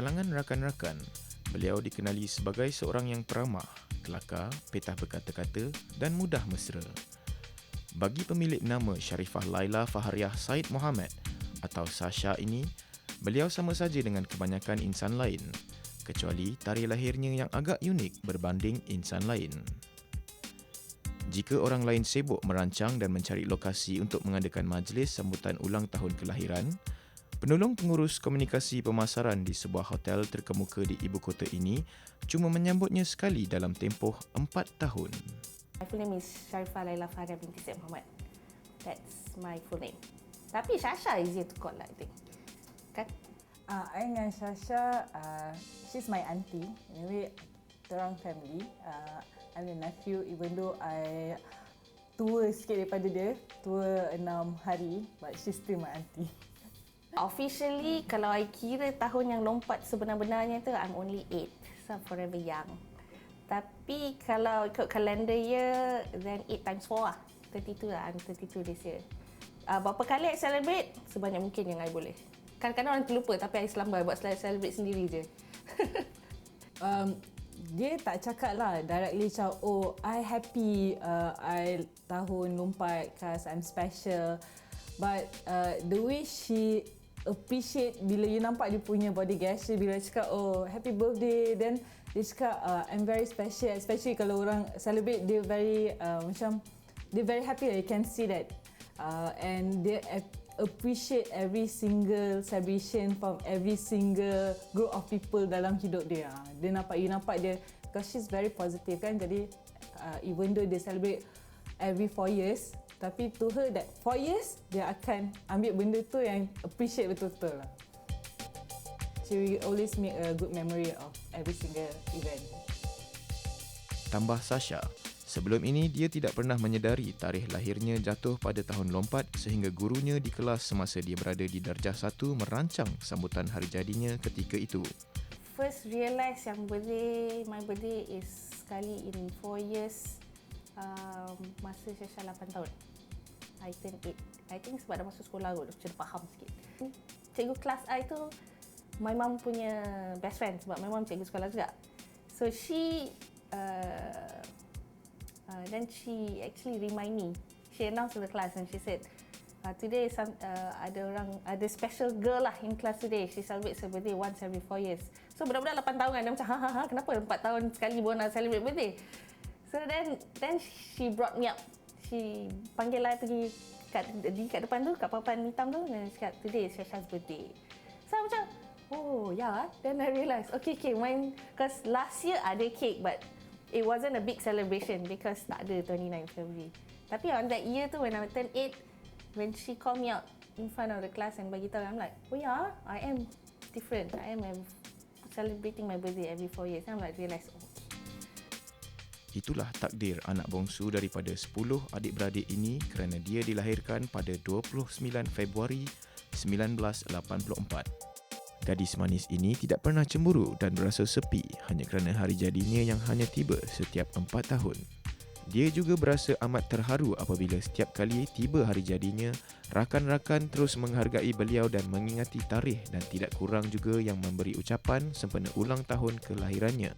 kalangan rakan-rakan, beliau dikenali sebagai seorang yang peramah, kelakar, petah berkata-kata dan mudah mesra. Bagi pemilik nama Sharifah Laila Fahariah Said Muhammad atau Sasha ini, beliau sama saja dengan kebanyakan insan lain, kecuali tarikh lahirnya yang agak unik berbanding insan lain. Jika orang lain sibuk merancang dan mencari lokasi untuk mengadakan majlis sambutan ulang tahun kelahiran, penolong pengurus komunikasi pemasaran di sebuah hotel terkemuka di ibu kota ini cuma menyambutnya sekali dalam tempoh empat tahun. My full name is Sharifah Laila Faria binti Syed Muhammad. That's my full name. Tapi Shasha easier to call lah, I think. Kan? Uh, I dengan Shasha, uh, she's my auntie. Anyway, orang family. Uh, I'm the nephew even though I tua sikit daripada dia. Tua enam hari but she's still my auntie. Officially, kalau I kira tahun yang lompat sebenar-benarnya tu, I'm only 8. So, I'm forever young. Tapi kalau ikut kalender year, then 8 times 4 lah. 32 lah, I'm 32 this year. Uh, berapa kali I celebrate? Sebanyak mungkin yang I boleh. Kadang-kadang orang terlupa tapi I selambai buat celebrate sendiri je. um, dia tak cakap lah directly macam oh I happy uh, I tahun lompat cause I'm special but uh, the way she appreciate bila you nampak dia punya body gesture bila dia cakap oh happy birthday then dia cakap uh, I'm very special especially kalau orang celebrate dia very uh, macam dia very happy that you can see that uh, and dia appreciate every single celebration from every single group of people dalam hidup dia. Dia nampak you nampak dia because she's very positive kan? Jadi uh, even though they celebrate every four years tapi to her that 4 years dia akan ambil benda tu yang appreciate betul-betul lah. She will always make a good memory of every single event. Tambah Sasha, sebelum ini dia tidak pernah menyedari tarikh lahirnya jatuh pada tahun lompat sehingga gurunya di kelas semasa dia berada di darjah satu merancang sambutan hari jadinya ketika itu. First realise yang birthday, my birthday is sekali in 4 years um, masa saya 8 tahun. Turn 8. I think sebab dah masuk sekolah kot, macam faham sikit. Cikgu kelas I tu, my mum punya best friend sebab my mum cikgu sekolah juga. So she, uh, uh, then she actually remind me. She announced to the class and she said, uh, today some, uh, ada orang, ada special girl lah in class today. She celebrates her birthday once every 4 years. So budak-budak 8 tahun kan, dia macam, ha, ha, ha, kenapa 4 tahun sekali baru nak celebrate birthday? So then, then she brought me up she panggil lah pergi kat, di kat depan tu, kat papan hitam tu dan cakap, today is Shasha's birthday. So macam, oh yeah. then I realise, okay, okay, mine, because last year ada cake but it wasn't a big celebration because tak ada 29 February. Tapi on that year tu, when I turned 8, when she called me out in front of the class and bagi tahu, I'm like, oh yeah, I am different. I am celebrating my birthday every 4 years. I'm like, realise, oh, Itulah takdir anak bongsu daripada 10 adik-beradik ini kerana dia dilahirkan pada 29 Februari 1984. Gadis manis ini tidak pernah cemburu dan berasa sepi hanya kerana hari jadinya yang hanya tiba setiap 4 tahun. Dia juga berasa amat terharu apabila setiap kali tiba hari jadinya, rakan-rakan terus menghargai beliau dan mengingati tarikh dan tidak kurang juga yang memberi ucapan sempena ulang tahun kelahirannya.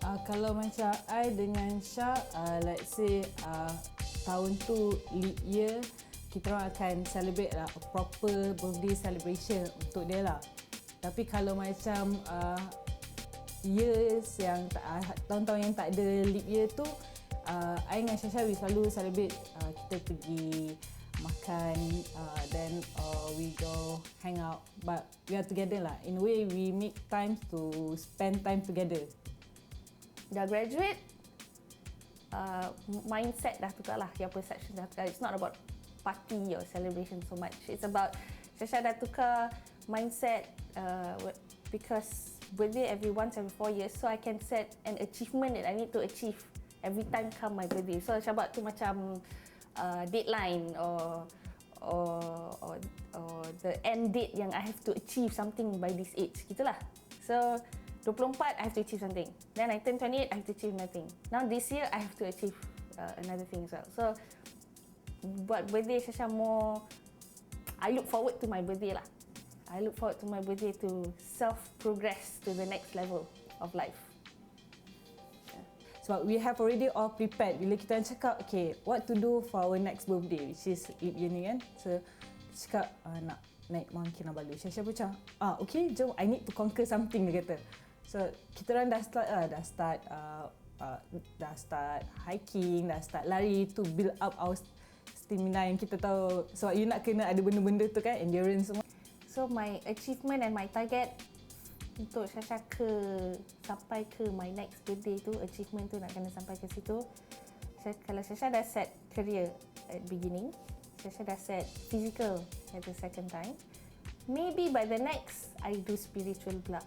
Uh, kalau macam I dengan Syah, uh, let's say uh, tahun tu leap year, kita orang akan celebrate lah a proper birthday celebration untuk dia lah. Tapi kalau macam uh, years yang uh, tahun-tahun yang tak ada leap year tu, uh, I dengan Syah we selalu celebrate uh, kita pergi makan uh, then uh, we go hang out. But we are together lah. In a way we make time to spend time together dah graduate uh, mindset dah tukar lah your perception dah tukar. It's not about party or celebration so much. It's about Sasha dah tukar mindset uh, because birthday every once every four years so I can set an achievement that I need to achieve every time come my birthday. So Syabat tu macam uh, deadline or or, or or the end date yang I have to achieve something by this age. Gitulah. So 24 I have to achieve something. Then I turn 28 I have to achieve nothing. Now this year I have to achieve uh, another thing as well. So buat birthday Sasha more I look forward to my birthday lah. I look forward to my birthday to self progress to the next level of life. Sebab we have already all prepared bila kita cakap okay what to do for our next birthday which is leap year ni kan. So cakap uh, nak naik Mount Kinabalu. Syasha pun macam ah okay jom I need to conquer something dia kata. So kita orang dah start lah, dah start uh, uh, dah start hiking, dah start lari to build up our stamina yang kita tahu sebab you nak kena ada benda-benda tu kan endurance semua. So my achievement and my target untuk Syasha ke sampai ke my next birthday tu achievement tu nak kena sampai ke situ. Saya, kalau Syasha dah set career at beginning, Syasha dah set physical at the second time. Maybe by the next I do spiritual pula.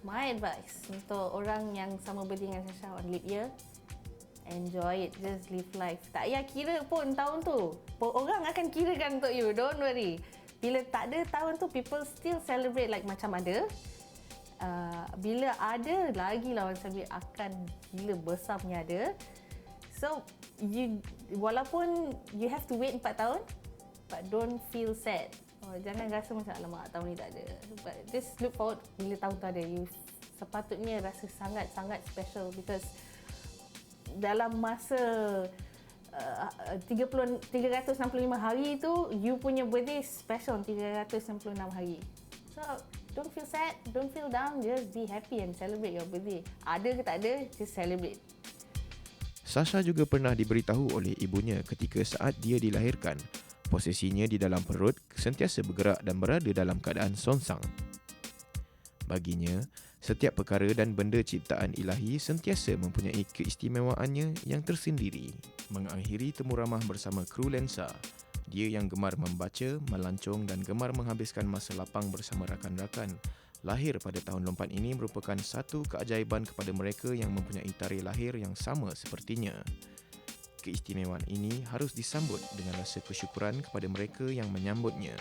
My advice untuk orang yang sama birthday dengan Syasha on leap year, enjoy it, just live life. Tak payah kira pun tahun tu. Orang akan kirakan untuk you, don't worry. Bila tak ada tahun tu, people still celebrate like macam ada uh, bila ada lagi lawan celebrate akan gila besar punya ada. So you walaupun you have to wait 4 tahun but don't feel sad. Jangan rasa macam alamak tahun ni tak ada. But just look forward bila tahun tu ada. You sepatutnya rasa sangat-sangat special because dalam masa uh, 30 365 hari tu you punya birthday special 366 hari. So don't feel sad, don't feel down, just be happy and celebrate your birthday. Ada ke tak ada, just celebrate. Sasha juga pernah diberitahu oleh ibunya ketika saat dia dilahirkan, posisinya di dalam perut sentiasa bergerak dan berada dalam keadaan sonsang. Baginya, setiap perkara dan benda ciptaan ilahi sentiasa mempunyai keistimewaannya yang tersendiri. Mengakhiri temu ramah bersama kru Lensa, dia yang gemar membaca, melancong dan gemar menghabiskan masa lapang bersama rakan-rakan. Lahir pada tahun lompat ini merupakan satu keajaiban kepada mereka yang mempunyai tarikh lahir yang sama sepertinya. Keistimewaan ini harus disambut dengan rasa kesyukuran kepada mereka yang menyambutnya.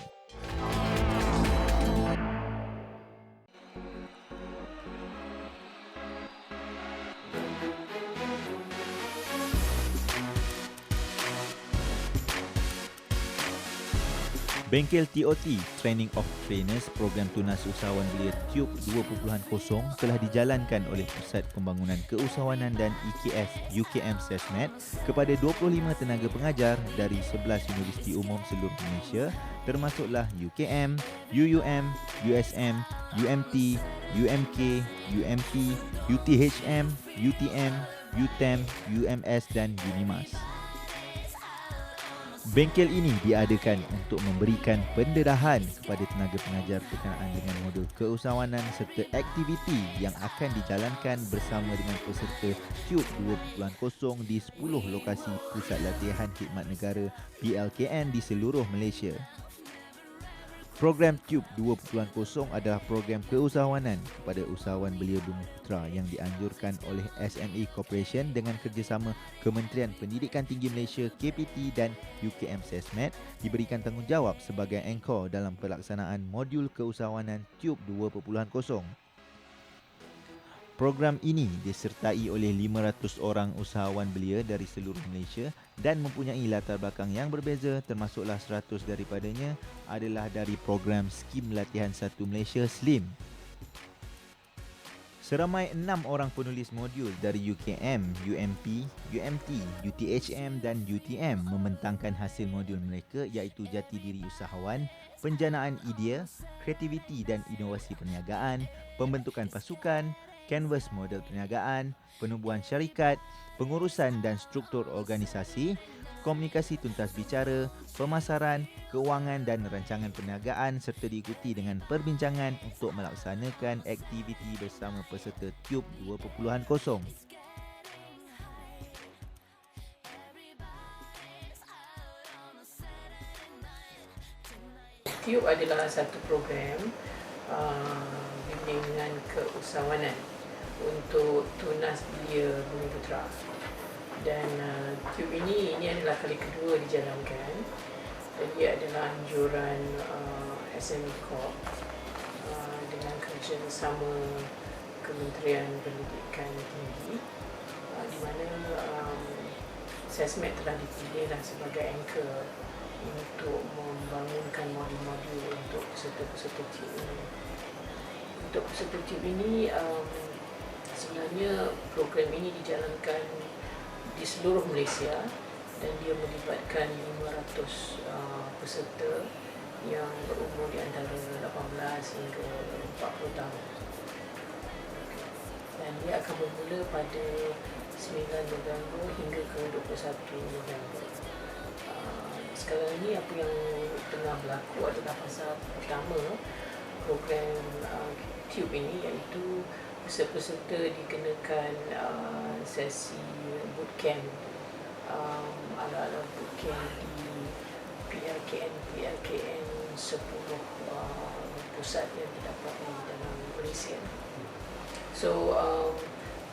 Bengkel TOT Training of Trainers program tunas usahawan belia Tube 2.0 telah dijalankan oleh Pusat Pembangunan Keusahawanan dan EKS UKM SESMED kepada 25 tenaga pengajar dari 11 universiti umum seluruh Malaysia termasuklah UKM, UUM, USM, UMT, UMK, UMP, UTHM, UTM, UTEM, UMS dan UNIMAS. Bengkel ini diadakan untuk memberikan penderahan kepada tenaga pengajar berkenaan dengan modul keusahawanan serta aktiviti yang akan dijalankan bersama dengan peserta Tube 2.0 di 10 lokasi pusat latihan khidmat negara PLKN di seluruh Malaysia. Program Tube 2.0 adalah program keusahawanan kepada usahawan belia Bumi Putra yang dianjurkan oleh SME Corporation dengan kerjasama Kementerian Pendidikan Tinggi Malaysia KPT dan UKM SESMED diberikan tanggungjawab sebagai anchor dalam pelaksanaan modul keusahawanan Tube 2.0. Program ini disertai oleh 500 orang usahawan belia dari seluruh Malaysia dan mempunyai latar belakang yang berbeza termasuklah 100 daripadanya adalah dari program Skim Latihan Satu Malaysia SLIM. Seramai enam orang penulis modul dari UKM, UMP, UMT, UTHM dan UTM membentangkan hasil modul mereka iaitu jati diri usahawan, penjanaan idea, kreativiti dan inovasi perniagaan, pembentukan pasukan, kanvas model perniagaan, penubuhan syarikat, pengurusan dan struktur organisasi, komunikasi tuntas bicara, pemasaran, keuangan dan rancangan perniagaan serta diikuti dengan perbincangan untuk melaksanakan aktiviti bersama peserta Tube 2.0. Tube adalah satu program uh, bimbingan keusahawanan untuk tunas belia Bumi Putra. Dan uh, tube ini ini adalah kali kedua dijalankan. Ia adalah anjuran uh, SME Corp uh, dengan kerjasama Kementerian Pendidikan Tinggi uh, di mana um, SESMED telah dipilih sebagai anchor untuk membangunkan modul-modul untuk peserta-peserta tip ini. Untuk peserta tip ini, um, sebenarnya program ini dijalankan di seluruh Malaysia dan dia melibatkan 500 uh, peserta yang berumur di antara 18 hingga 40 tahun. Dan dia akan bermula pada 9 November hingga ke 21 November. Uh, sekarang ini apa yang tengah berlaku adalah fasa pertama program uh, tube ini iaitu peserta-peserta dikenakan uh, sesi bootcamp um, ala-ala bootcamp di PLKN PLKN 10 uh, pusat yang terdapat di dalam Malaysia. So um,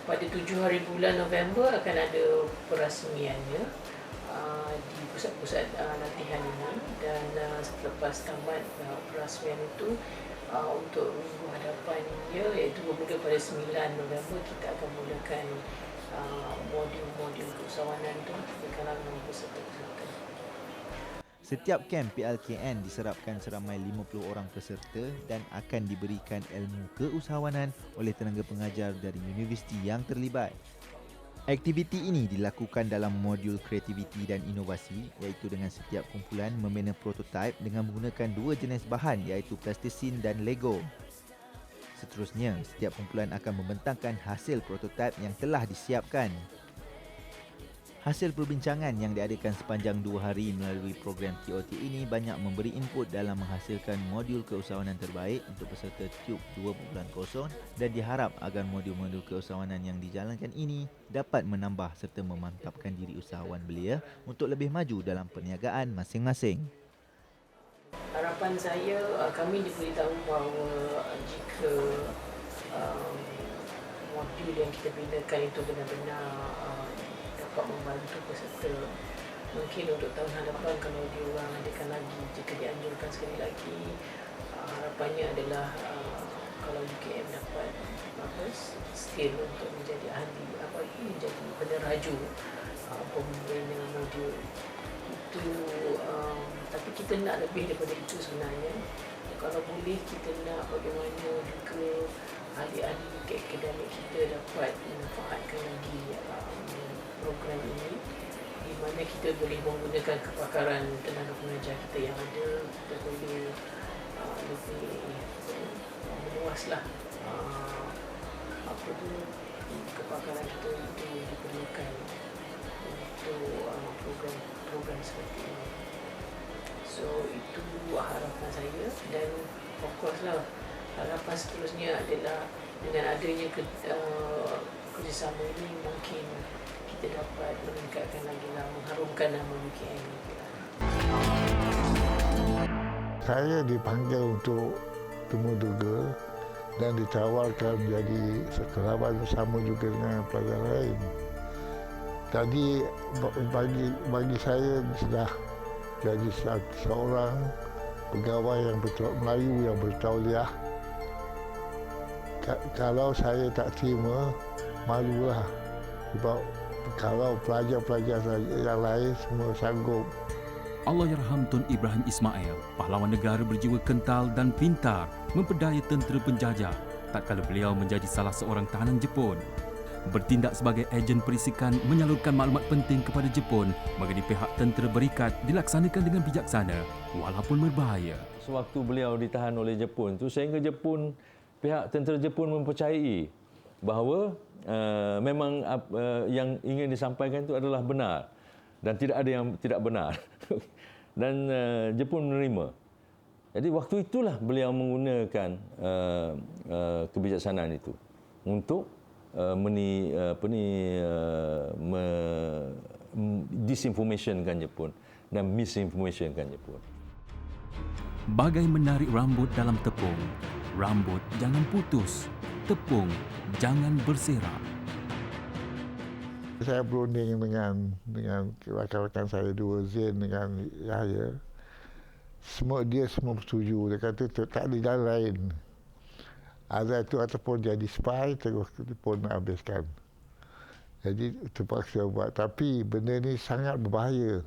pada 7 hari bulan November akan ada perasmiannya uh, di pusat-pusat uh, latihan ini dan uh, selepas tamat uh, perasmian itu uh, untuk minggu hadapannya iaitu bermula pada 9 November kita akan mulakan uh, modul-modul keusahawanan itu di kalangan peserta-peserta. Setiap kem PLKN diserapkan seramai 50 orang peserta dan akan diberikan ilmu keusahawanan oleh tenaga pengajar dari universiti yang terlibat. Aktiviti ini dilakukan dalam modul kreativiti dan inovasi iaitu dengan setiap kumpulan membina prototipe dengan menggunakan dua jenis bahan iaitu plastisin dan Lego. Seterusnya, setiap kumpulan akan membentangkan hasil prototipe yang telah disiapkan. Hasil perbincangan yang diadakan sepanjang dua hari melalui program TOT ini banyak memberi input dalam menghasilkan modul keusahawanan terbaik untuk peserta Tube 2.0 dan diharap agar modul-modul keusahawanan yang dijalankan ini dapat menambah serta memantapkan diri usahawan belia untuk lebih maju dalam perniagaan masing-masing. Harapan saya uh, kami diberitahu bahawa jika um, modul yang kita binakan itu benar-benar uh, dapat membantu peserta. Mungkin untuk tahun hadapan kalau dia orang adakan lagi jika dianjurkan sekali lagi uh, harapannya adalah uh, kalau UKM dapat apa skill untuk menjadi ahli apa menjadi peneraju uh, pembina modul itu um, tapi kita nak lebih daripada itu sebenarnya. Kalau boleh kita nak bagaimana juga ahli-ahli akademik kita dapat memanfaatkan lagi um, program ini di mana kita boleh menggunakan kepakaran tenaga pengajar kita yang ada. Kita boleh uh, lebih uh, meluaslah uh, apa tu kepakaran kita itu diperlukan untuk uh, program program seperti ini. So itu harapan saya dan of course lah harapan seterusnya adalah dengan adanya ke, uh, kerjasama ini mungkin kita dapat meningkatkan lagi lah, mengharumkan nama UKM. Saya dipanggil untuk temu duga dan ditawarkan jadi sekerabat bersama juga dengan pelajar lain. Jadi bagi bagi saya sudah jadi seorang pegawai yang betul Melayu yang bertauliah. Kalau saya tak terima, malulah sebab kalau pelajar-pelajar yang lain semua sanggup. Allahyarham Tun Ibrahim Ismail, pahlawan negara berjiwa kental dan pintar, memperdaya tentera penjajah tak kala beliau menjadi salah seorang tahanan Jepun. Bertindak sebagai ejen perisikan menyalurkan maklumat penting kepada Jepun bagi pihak tentera berikat dilaksanakan dengan bijaksana walaupun berbahaya. Sewaktu beliau ditahan oleh Jepun tu sehingga Jepun pihak tentera Jepun mempercayai bahawa uh, memang uh, yang ingin disampaikan itu adalah benar dan tidak ada yang tidak benar. dan uh, Jepun menerima. Jadi waktu itulah beliau menggunakan uh, uh, kebijaksanaan itu untuk uh, meni uh, apa ni uh, me, disinformationkan Jepun dan misinformationkan Jepun. Bagai menarik rambut dalam tepung, rambut jangan putus, tepung jangan berserak. Saya berunding dengan dengan rakan-rakan saya dua Zain dengan Yahya. Semua dia semua setuju. Dia kata tak ada jalan lain. Ada itu ataupun jadi spy terus pun habiskan. Jadi terpaksa buat. Tapi benda ni sangat berbahaya.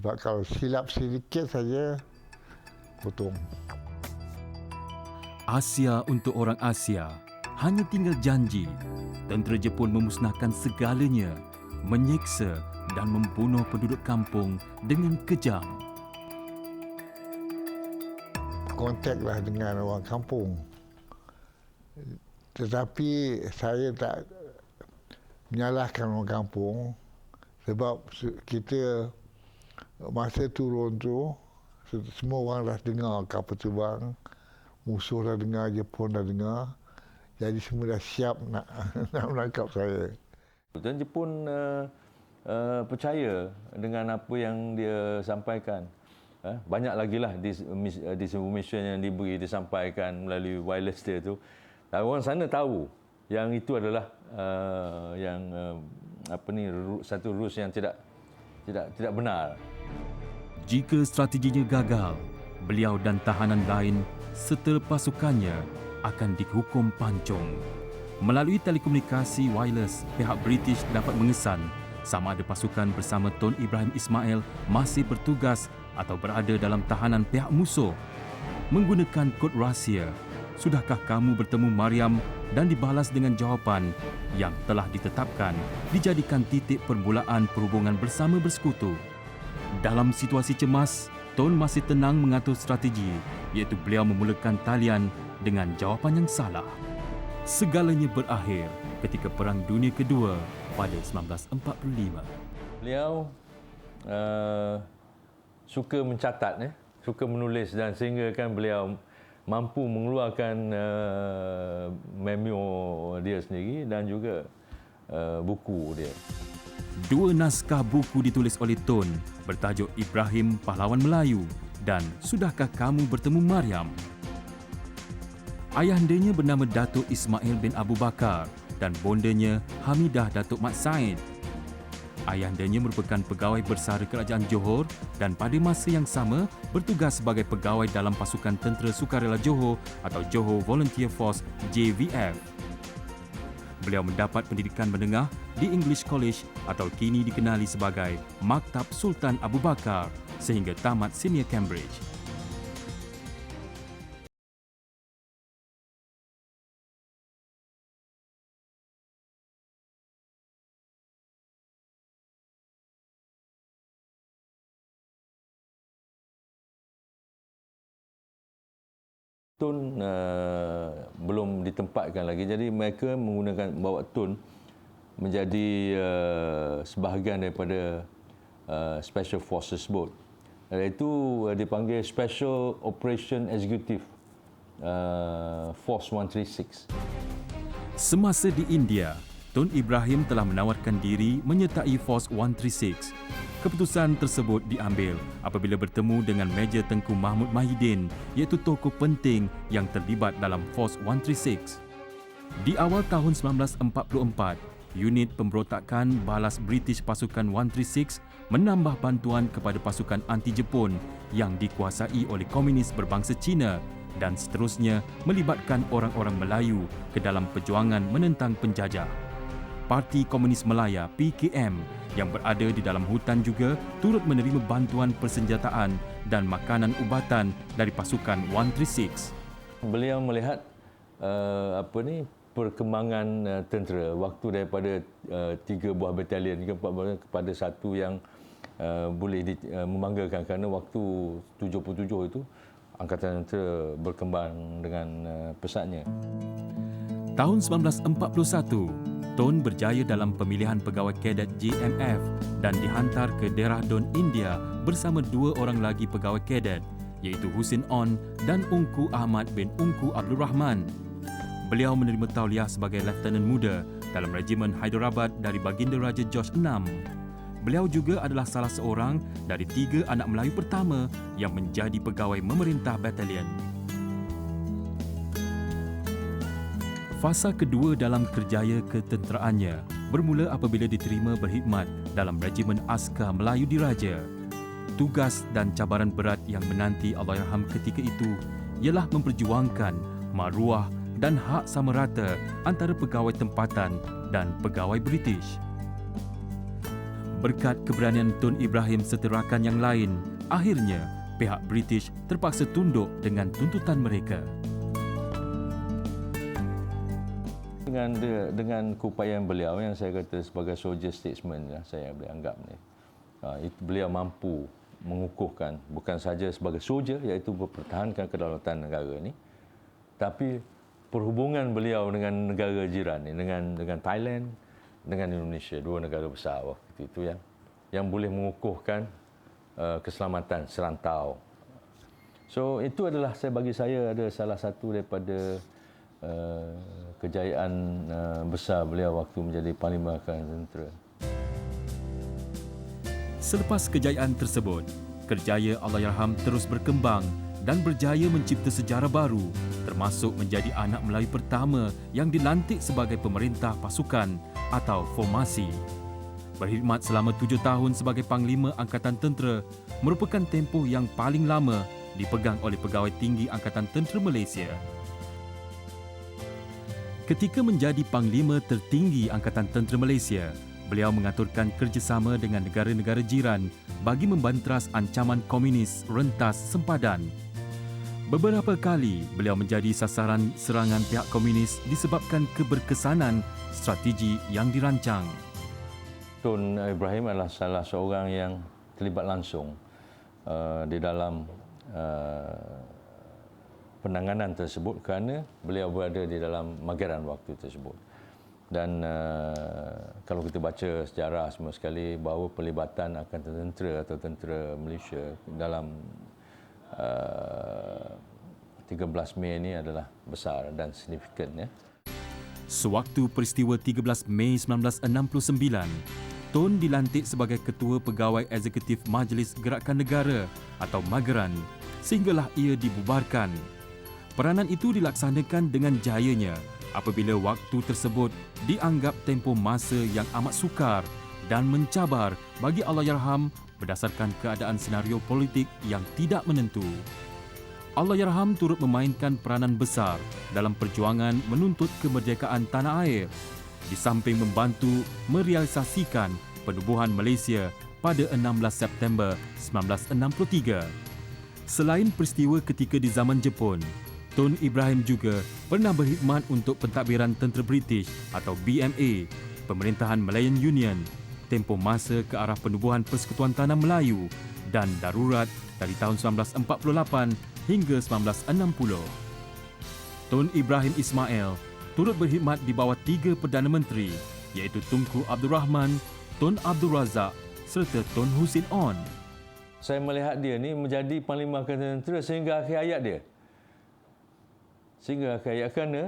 Sebab kalau silap sedikit saja potong. Asia untuk orang Asia hanya tinggal janji. Tentera Jepun memusnahkan segalanya, menyeksa dan membunuh penduduk kampung dengan kejam. kontaklah dengan orang kampung. Tetapi saya tak menyalahkan orang kampung sebab se- kita masa turun tu se- semua orang dah dengar kapal terbang, musuh dah dengar, Jepun dah dengar. Jadi semua dah siap nak nak menangkap saya. Dan Jepun uh, uh, percaya dengan apa yang dia sampaikan. Uh, banyak lagi lah dis, mis, uh, disinformation yang diberi, disampaikan melalui wireless dia tu. Dan orang sana tahu yang itu adalah uh, yang uh, apa ni satu rus yang tidak tidak tidak benar. Jika strateginya gagal, beliau dan tahanan lain serta pasukannya akan dihukum pancung. Melalui telekomunikasi wireless, pihak British dapat mengesan sama ada pasukan bersama Tun Ibrahim Ismail masih bertugas atau berada dalam tahanan pihak musuh. Menggunakan kod rahsia, sudahkah kamu bertemu Mariam dan dibalas dengan jawapan yang telah ditetapkan dijadikan titik permulaan perhubungan bersama bersekutu. Dalam situasi cemas, Tun masih tenang mengatur strategi iaitu beliau memulakan talian dengan jawapan yang salah. Segalanya berakhir ketika Perang Dunia Kedua pada 1945. Beliau uh, suka mencatat ya, suka menulis dan sehingga kan beliau mampu mengeluarkan uh, memo dia sendiri dan juga uh, buku dia. Dua naskah buku ditulis oleh Tun bertajuk Ibrahim Pahlawan Melayu dan Sudahkah Kamu Bertemu Mariam? Ayahandanya bernama Datuk Ismail bin Abu Bakar dan bondanya Hamidah Datuk Mat Said. Ayahandanya merupakan pegawai bersara kerajaan Johor dan pada masa yang sama bertugas sebagai pegawai dalam pasukan tentera sukarela Johor atau Johor Volunteer Force JVF. Beliau mendapat pendidikan menengah di English College atau kini dikenali sebagai Maktab Sultan Abu Bakar sehingga tamat senior Cambridge. Tun uh, belum ditempatkan lagi. Jadi mereka menggunakan bawa tun menjadi uh, sebahagian daripada uh, Special Forces Boat. Iaitu uh, dipanggil Special Operation Executive uh, Force 136. Semasa di India, Tun Ibrahim telah menawarkan diri menyertai Force 136. Keputusan tersebut diambil apabila bertemu dengan Major Tengku Mahmud Mahidin iaitu tokoh penting yang terlibat dalam Force 136. Di awal tahun 1944, unit pemberontakan balas British pasukan 136 menambah bantuan kepada pasukan anti-Jepun yang dikuasai oleh komunis berbangsa Cina dan seterusnya melibatkan orang-orang Melayu ke dalam perjuangan menentang penjajah. Parti Komunis Melaya PKM yang berada di dalam hutan juga turut menerima bantuan persenjataan dan makanan ubatan dari pasukan 136. Beliau melihat uh, apa ni perkembangan uh, tentera waktu daripada uh, tiga buah batalion ke empat buah kepada satu yang uh, boleh di, uh, membanggakan kerana waktu 77 itu angkatan tentera berkembang dengan uh, pesatnya. Tahun 1941, Tun berjaya dalam pemilihan pegawai kadet JMF dan dihantar ke daerah Don India bersama dua orang lagi pegawai kadet iaitu Husin On dan Ungku Ahmad bin Ungku Abdul Rahman. Beliau menerima tauliah sebagai lieutenant muda dalam regimen Hyderabad dari baginda Raja George VI. Beliau juga adalah salah seorang dari tiga anak Melayu pertama yang menjadi pegawai memerintah batalion. Fasa kedua dalam kerjaya ketenteraannya bermula apabila diterima berkhidmat dalam Regimen Askar Melayu Diraja. Tugas dan cabaran berat yang menanti Allahyarham ketika itu ialah memperjuangkan maruah dan hak sama rata antara pegawai tempatan dan pegawai British. Berkat keberanian Tun Ibrahim serta rakan yang lain, akhirnya pihak British terpaksa tunduk dengan tuntutan mereka. dengan dengan keupayaan beliau yang saya kata sebagai soldier statesman lah saya boleh anggap ni. Itu beliau mampu mengukuhkan bukan saja sebagai soldier iaitu mempertahankan kedaulatan negara ni tapi perhubungan beliau dengan negara jiran ni dengan dengan Thailand dengan Indonesia dua negara besar waktu itu yang yang boleh mengukuhkan uh, keselamatan serantau. So itu adalah saya bagi saya ada salah satu daripada uh, kejayaan uh, besar beliau waktu menjadi Panglima Angkatan Tentera. Selepas kejayaan tersebut, kerjaya Allahyarham terus berkembang dan berjaya mencipta sejarah baru termasuk menjadi anak Melayu pertama yang dilantik sebagai pemerintah pasukan atau formasi. Berkhidmat selama tujuh tahun sebagai Panglima Angkatan Tentera merupakan tempoh yang paling lama dipegang oleh Pegawai Tinggi Angkatan Tentera Malaysia. Ketika menjadi Panglima Tertinggi Angkatan Tentera Malaysia, beliau mengaturkan kerjasama dengan negara-negara jiran bagi membantras ancaman komunis rentas sempadan. Beberapa kali beliau menjadi sasaran serangan pihak komunis disebabkan keberkesanan strategi yang dirancang. Tun Ibrahim adalah salah seorang yang terlibat langsung uh, di dalam uh, penanganan tersebut kerana beliau berada di dalam mageran waktu tersebut. Dan uh, kalau kita baca sejarah semua sekali bahawa pelibatan akan tentera atau tentera Malaysia dalam uh, 13 Mei ini adalah besar dan signifikan ya. Sewaktu peristiwa 13 Mei 1969, Tun dilantik sebagai Ketua Pegawai Eksekutif Majlis Gerakan Negara atau Mageran sehinggalah ia dibubarkan. Peranan itu dilaksanakan dengan jayanya apabila waktu tersebut dianggap tempoh masa yang amat sukar dan mencabar bagi Allahyarham berdasarkan keadaan senario politik yang tidak menentu. Allahyarham turut memainkan peranan besar dalam perjuangan menuntut kemerdekaan tanah air di samping membantu merealisasikan penubuhan Malaysia pada 16 September 1963. Selain peristiwa ketika di zaman Jepun, Tun Ibrahim juga pernah berkhidmat untuk pentadbiran tentera British atau BMA, Pemerintahan Malayan Union, tempoh masa ke arah penubuhan Persekutuan Tanah Melayu dan darurat dari tahun 1948 hingga 1960. Tun Ibrahim Ismail turut berkhidmat di bawah tiga Perdana Menteri iaitu Tunku Abdul Rahman, Tun Abdul Razak serta Tun Husin On. Saya melihat dia ni menjadi Panglima Angkatan Tentera sehingga akhir hayat dia. Sehingga akhir hayat kerana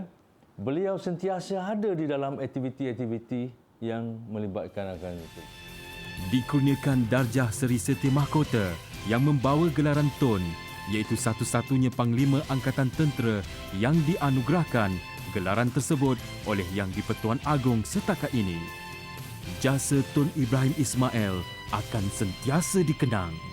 beliau sentiasa ada di dalam aktiviti-aktiviti yang melibatkan Angkatan Tentera. Dikurniakan darjah Seri Seti Mahkota yang membawa gelaran Tun iaitu satu-satunya Panglima Angkatan Tentera yang dianugerahkan gelaran tersebut oleh Yang di-Pertuan Agong setakat ini. Jasa Tun Ibrahim Ismail akan sentiasa dikenang.